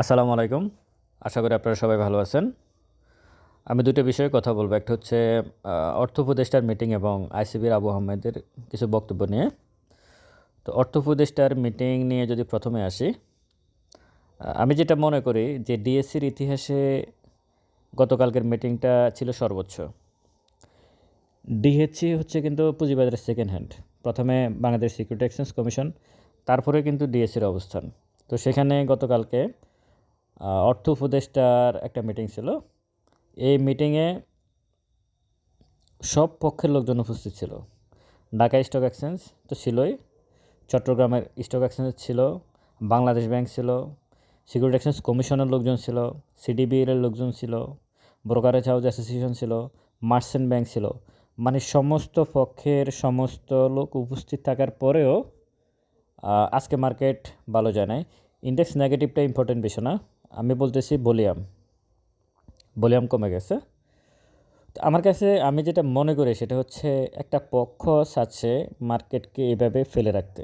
আসসালামু আলাইকুম। আশা করি আপনারা সবাই ভালো আছেন। আমি দুটো বিষয়ে কথা বলব। একটা হচ্ছে অর্থ উপদেষ্টার মিটিং এবং আইসিবির আবু আহমেদের কিছু বক্তব্য নিয়ে। তো অর্থ উপদেষ্টার মিটিং নিয়ে যদি প্রথমে আসি আমি যেটা মনে করি যে ডিএসসির ইতিহাসে গতকালকের মিটিংটা ছিল সর্বোচ্চ। ডিএসসি হচ্ছে কিন্তু পুঁজিবাজারের সেকেন্ড হ্যান্ড প্রথমে বাংলাদেশ সিকিউরিটি এক্সচেঞ্জ কমিশন তারপরে কিন্তু ডিএসসির অবস্থান। তো সেখানে গতকালকে অর্থ উপদেষ্টার একটা মিটিং ছিল। এই মিটিংয়ে সব পক্ষের লোকজন উপস্থিত ছিল। ঢাকা স্টক এক্সচেঞ্জ তো ছিলই, চট্টগ্রামের স্টক এক্সচেঞ্জ ছিল, বাংলাদেশ ব্যাংক ছিল, সিকিউরিটি এক্সচেঞ্জ কমিশনের লোকজন ছিল সিডিবির লোকজন ছিল, ব্রোকারেজ হাউস অ্যাসোসিয়েশন ছিল মার্চেন্ট ব্যাংক ছিল। মানে সমস্ত পক্ষের সমস্ত লোক উপস্থিত থাকার পরেও আজকে মার্কেট ভালো যায় নাই। ইন্ডেক্স নেগেটিভটা ইম্পর্টেন্ট বিষয় না। আমি বলতেছি ভলিউম। ভলিউম কমে গেছে। তো আমার কাছে, আমি যেটা মনে করি সেটা হচ্ছে একটা পক্ষ চাচ্ছে মার্কেটকে এভাবে ফেলে রাখতে।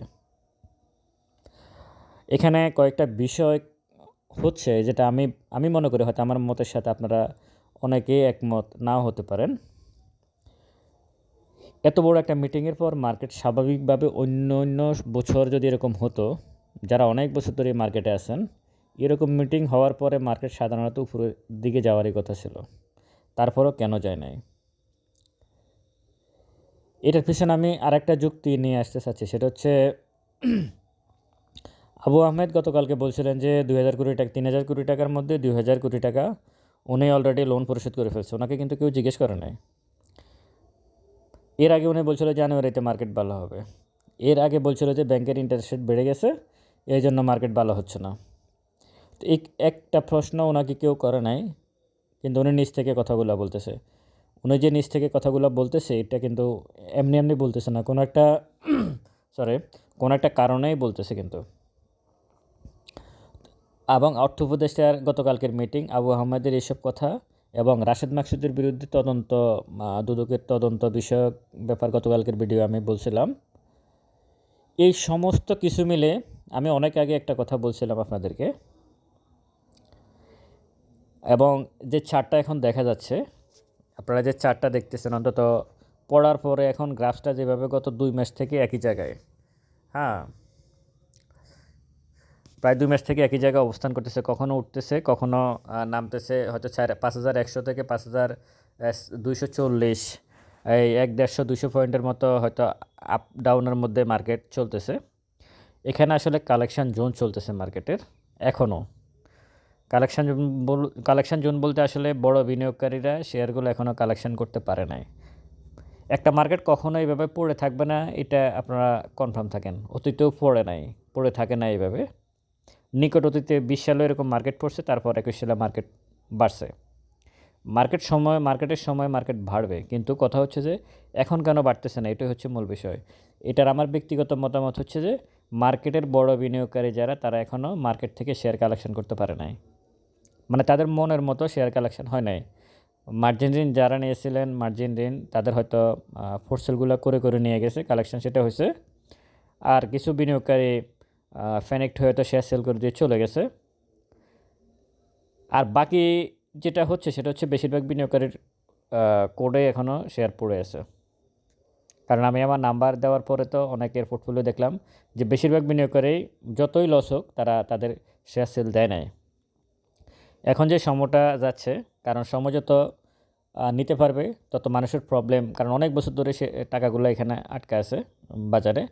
এখানে কয়েকটা বিষয় হচ্ছে যেটা আমি আমি মনে করি হয়তো আমার মতের সাথে আপনারা অনেকেই একমত নাও হতে পারেন। এত বড় একটা মিটিংয়ের পর মার্কেট স্বাভাবিকভাবে অন্য অন্য বছর যদি এরকম হতো, যারা অনেক বছর ধরে মার্কেটে আছেন এরকম মিটিং হওয়ার পরে মার্কেট সাধারণত উপরের দিকে যাওয়ারই কথা ছিল। তারপরও কেন যায় নাই? এটার পিছনে আমি আরেকটা যুক্তি নিয়ে আসতে চাচ্ছি, সেটা হচ্ছে আবু আহমেদ গতকালকে বলছিলেন যে দুই হাজার কোটি টাকা, তিন হাজার কোটি টাকার মধ্যে দুই হাজার কোটি টাকা উনি অলরেডি লোন পরিশোধ করে ফেলছে। ওনাকে কিন্তু কেউ জিজ্ঞেস করে নাই। এর আগে উনি বলছিল জানুয়ারিতে মার্কেট ভালো হবে। এর আগে বলছিল যে ব্যাংকের ইন্টারেস্ট রেট বেড়ে গেছে, এই জন্য মার্কেট ভালো হচ্ছে না। এই একটা প্রশ্ন ওনাকে কেউ করে নাই, কিন্তু উনি নিচ থেকে কথাগুলো বলতেছে। উনি যে নিচ থেকে কথাগুলো বলতেছে, এটা কিন্তু এমনি এমনি বলতেছে না। কোনো একটা সরি কোনো একটা কারণেই বলতেছে কিন্তু। এবং অর্থ উপদেষ্টার গতকালকের মিটিং, আবু আহমেদের এইসব কথা এবং রাশেদ মাকসুদের বিরুদ্ধে তদন্ত দুদকের তদন্ত বিষয়ক ব্যাপার গতকালকের ভিডিও আমি বলছিলাম। এই সমস্ত কিছু মিলে আমি অনেক আগে একটা কথা বলছিলাম আপনাদেরকে। এবং যে চার্টটা এখন দেখা যাচ্ছে আপনারা যে চার্টটা দেখতেছেন অন্তত পড়ার পরে এখন গ্রাফসটা যেভাবে গত দুই মাস থেকে একই জায়গায় হ্যাঁ প্রায় দুই মাস থেকে একই জায়গায় অবস্থান করতেছে কখনো উঠতেছে কখনো আহ, নামতেছে হয়তো চার পাঁচ হাজার একশো থেকে পাঁচ হাজার দুইশো চল্লিশ এই এক দেড়শো দুশো পয়েন্টের মতো হয়তো আপ ডাউনের মধ্যে মার্কেট চলতেছে। এখানে আসলে কালেকশন জোন চলতেছে মার্কেটের এখনও কালেকশন জোন বল, কালেকশন জোন বলতে আসলে বড় বিনিয়োগকারীরা শেয়ারগুলো এখনও কালেকশন করতে পারে নাই। একটা মার্কেট কখনো এইভাবে পড়ে থাকবে না, এটা আপনারা কনফার্ম থাকেন। অতীতেও পড়ে নাই, পড়ে থাকে না এইভাবে। নিকট অতীতে বিশ সালে এরকম মার্কেট পড়ছে, তারপর একুশ সালে মার্কেট বাড়ছে। মার্কেট সময়, মার্কেটের সময় মার্কেট বাড়বে, কিন্তু কথা হচ্ছে যে এখন কেন বাড়তেছে না, এটাই হচ্ছে মূল বিষয়। এটার আমার ব্যক্তিগত মতামত হচ্ছে যে মার্কেটের বড় বিনিয়োগকারী যারা, তারা এখনও মার্কেট থেকে শেয়ার কালেকশন করতে পারে নাই। মানে তাদের মনের মতো শেয়ার কালেকশন হয় নাই। মার্জিন ঋণ যারা নিয়েছিলেন মার্জিন ঋণ, তাদের হয়তো ফোরসেলগুলো করে করে নিয়ে গেছে কালেকশন সেটা হয়েছে। আর কিছু বিনিয়োগকারী ফ্যানেক্ট হয়ে তো শেয়ার সেল করে দিয়ে চলে গেছে। আর বাকি যেটা হচ্ছে, সেটা হচ্ছে বেশিরভাগ বিনিয়োগকারীর কোডে এখনও শেয়ার পড়ে আছে। কারণ আমি আমার নাম্বার দেওয়ার পরে তো অনেকের পোর্টফোলিও দেখলাম যে, বেশিরভাগ বিনিয়োগকারী যতই লস হোক, তারা তাদের শেয়ার সেল দেয় নাই। এখন যে সময়টা যাচ্ছে, কারণ সময় যত নিতে পারবে, তত মানুষের প্রবলেম কারণ অনেক বছর ধরে সে টাকাগুলো এখানে আটকে আছে বাজারে।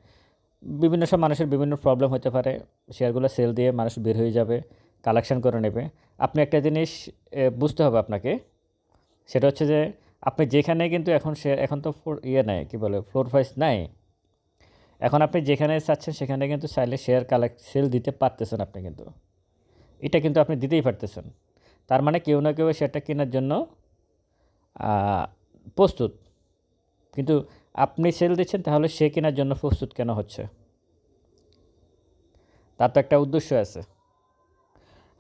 বিভিন্ন সব মানুষের বিভিন্ন প্রবলেম হতে পারে, শেয়ারগুলো সেল দিয়ে মানুষ বের হয়ে যাবে কালেকশন করে নেবে। আপনি একটা জিনিস বুঝতে হবে আপনাকে, সেটা হচ্ছে যে, আপনি যেখানে কিন্তু এখন শেয়ার এখন তো ইয়ে নাই, কী বলে ফ্লোর প্রাইস নাই। এখন আপনি যেখানে চাচ্ছেন, সেখানে কিন্তু চাইলে শেয়ার কালেক্ট সেল দিতে পারতেছেন আপনি কিন্তু। এটা কিন্তু আপনি দিতেই পারতেছেন। তার মানে কেউ না কেউ শেয়ারটা কেনার জন্য প্রস্তুত। কিন্তু আপনি সেল দিচ্ছেন, তাহলে সে কেনার জন্য প্রস্তুত কেন হচ্ছে? তার তো একটা উদ্দেশ্য আছে।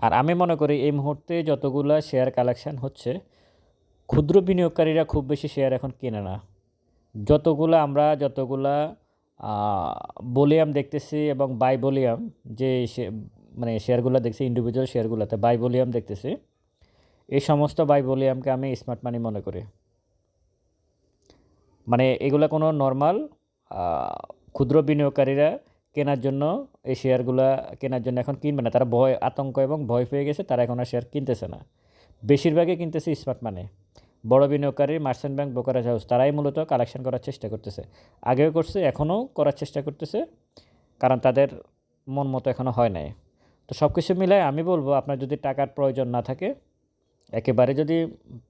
আর আমি মনে করি এই মুহূর্তে যতগুলা শেয়ার কালেকশান হচ্ছে, ক্ষুদ্র বিনিয়োগকারীরা খুব বেশি শেয়ার এখন কেনে না। যতগুলা আমরা যতগুলা বলিয়াম দেখতেছি এবং বাই বলিয়াম, যে মানে শেয়ারগুলো দেখছি ইন্ডিভিজুয়াল শেয়ারগুলোতে বাই ভলিউম দেখতেছি। এই সমস্ত বাই ভলিউমকে আমি স্মার্ট মানি মনে করি। মানে এগুলো কোনো নর্মাল ক্ষুদ্র বিনিয়োগকারীরা কেনার জন্য এই শেয়ারগুলো কেনার জন্য এখন কিনবে না। তারা ভয়, আতঙ্ক এবং ভয় পেয়ে গেছে, তারা এখন আর শেয়ার কিনতেছে না। বেশিরভাগই কিনতেছে স্মার্ট মানে বড় বিনিয়োগকারী মার্চেন্ট ব্যাংক ব্রোকারেজ হাউস তারাই মূলত কালেকশন করার চেষ্টা করতেছে। আগেও করছে, এখনও করার চেষ্টা করতেছে, কারণ তাদের মন মতো এখনও হয় নাই। তো সব কিছু মিলায় আমি বলব আপনার যদি টাকার প্রয়োজন না থাকে, একেবারে যদি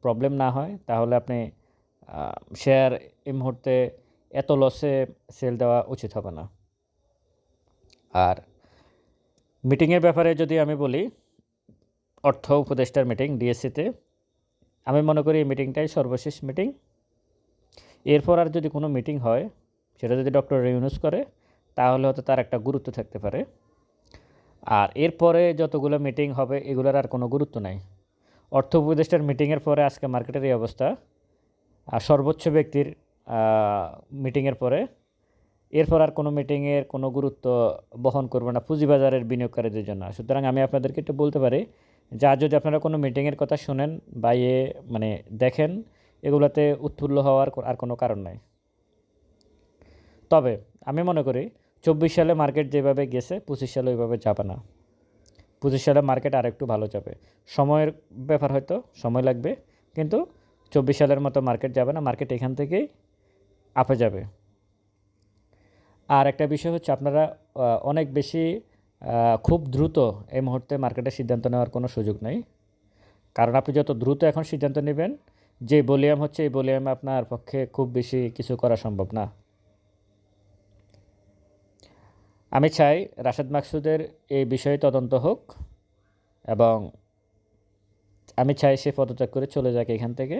প্রবলেম না হয়, তাহলে আপনি শেয়ার এই মুহূর্তে এত লসে সেল দেওয়া উচিত হবে না। আর মিটিংয়ের ব্যাপারে যদি আমি বলি, অর্থ উপদেষ্টার মিটিং ডিএসসিতে আমি মনে করি এই মিটিংটাই সর্বশেষ মিটিং এরপর আর যদি কোনো মিটিং হয়, সেটা যদি ডক্টর রিউনুস করে, তাহলে হয়তো তার একটা গুরুত্ব থাকতে পারে। আর এরপরে যতগুলো মিটিং হবে, এগুলোর আর কোনো গুরুত্ব নাই। অর্থ উপদেষ্টার মিটিংয়ের পরে আজকে মার্কেটের এই অবস্থা। আর সর্বোচ্চ ব্যক্তির মিটিংয়ের পরে, এরপর আর কোনো মিটিংয়ের কোনো গুরুত্ব বহন করবে না পুঁজিবাজারের বিনিয়োগকারীদের জন্য। সুতরাং আমি আপনাদেরকে একটু বলতে পারি যা যদি আপনারা কোনো মিটিংয়ের কথা শোনেন বা ইয়ে মানে দেখেন, এগুলোতে উৎফুল্ল হওয়ার আর কোনো কারণ নাই। তবে আমি মনে করি চব্বিশ সালে মার্কেট যেভাবে গেছে, পঁচিশ সালে ওইভাবে যাবে না। পঁচিশ সালে মার্কেট আর একটু ভালো যাবে। সময়ের ব্যাপার হয়তো, সময় লাগবে, কিন্তু চব্বিশ সালের মতো মার্কেট যাবে না, মার্কেট এখান থেকেই আপে যাবে। আর একটা বিষয় হচ্ছে, আপনারা অনেক বেশি খুব দ্রুত এই মুহূর্তে মার্কেটে সিদ্ধান্ত নেওয়ার কোনো সুযোগ নেই। কারণ আপনি যত দ্রুত এখন সিদ্ধান্ত নেবেন, যে ভলিউম হচ্ছে, এই ভলিউমে আপনার পক্ষে খুব বেশি কিছু করা সম্ভব না। আমি চাই রাশেদ মাকসুদের এই বিষয়ে তদন্ত হোক এবং আমি চাই সে পদত্যাগ করে চলে যাক এখান থেকে।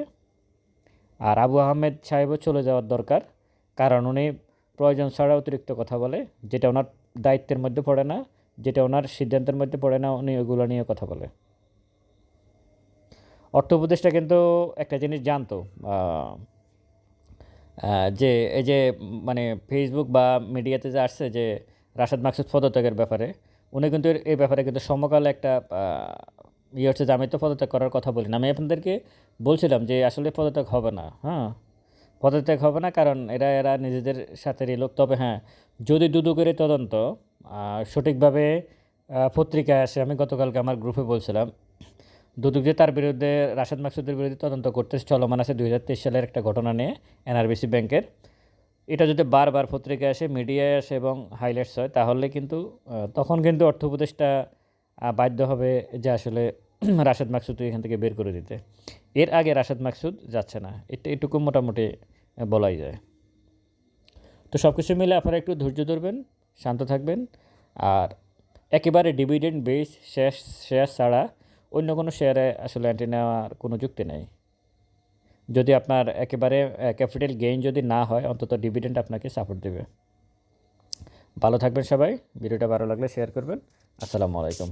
আর আবু আহমেদ সাহেবও চলে যাওয়ার দরকার, কারণ উনি প্রয়োজন ছাড়া অতিরিক্ত কথা বলে, যেটা ওনার দায়িত্বের মধ্যে পড়ে না, যেটা ওনার সিদ্ধান্তের মধ্যে পড়ে না, উনি ওগুলো নিয়ে কথা বলে। অর্থ উপদেষ্টা কিন্তু একটা জিনিস জানতো যে এই যে মানে ফেসবুক বা মিডিয়াতে যে আসছে যে রাশেদ মাকসুদ পদত্যাগের ব্যাপারে। উনি কিন্তু এই ব্যাপারে কিন্তু সমকালে একটা ইয়ে হচ্ছে যে আমি তো পদত্যাগ করার কথা বলি না। আমি আপনাদেরকে বলছিলাম যে আসলে পদত্যাগ হবে না হ্যাঁ? পদত্যাগ হবে না কারণ এরা এরা নিজেদের সাথে লোক তবে হ্যাঁ যদি দুদকের তদন্ত সঠিকভাবে পত্রিকায় আসে, আমি গতকালকে আমার গ্রুপে বলছিলাম, দুদক যে তার বিরুদ্ধে, রাশেদ মাকসুদের বিরুদ্ধে তদন্ত করতে চলমান আছে দু হাজার তেইশ সালের একটা ঘটনা নিয়ে, এনআরবিসি ব্যাংকের। এটা যদি বারবার পত্রিকায় আসে মিডিয়ায় আসে এবং হাইলাইটস হয়, তাহলে কিন্তু তখন কিন্তু অর্থ উপদেষ্টা বাধ্য হবে যে আসলে রাশেদ মাকসুদ এখান থেকে বের করে দিতে। এর আগে রাশেদ মাকসুদ যাচ্ছে না। এটা, এটুকু মোটামুটি বলাই যায়। তো সব কিছু মিলে আপনারা একটু ধৈর্য ধরবেন, শান্ত থাকবেন। আর একেবারে ডিভিডেন্ড বেস শেষ, শেয়ার ছাড়া অন্য কোনো শেয়ারে আসলে অ্যান্টি নেওয়ার কোনো যুক্তি নেই। যদি আপনার একেবারে ক্যাপিটাল গেইন যদি না হয়, অন্তত ডিভিডেন্ড আপনাকে সাপোর্ট দেবে। ভালো থাকবেন সবাই। ভিডিওটা ভালো লাগলে শেয়ার করবেন। আসসালামু আলাইকুম।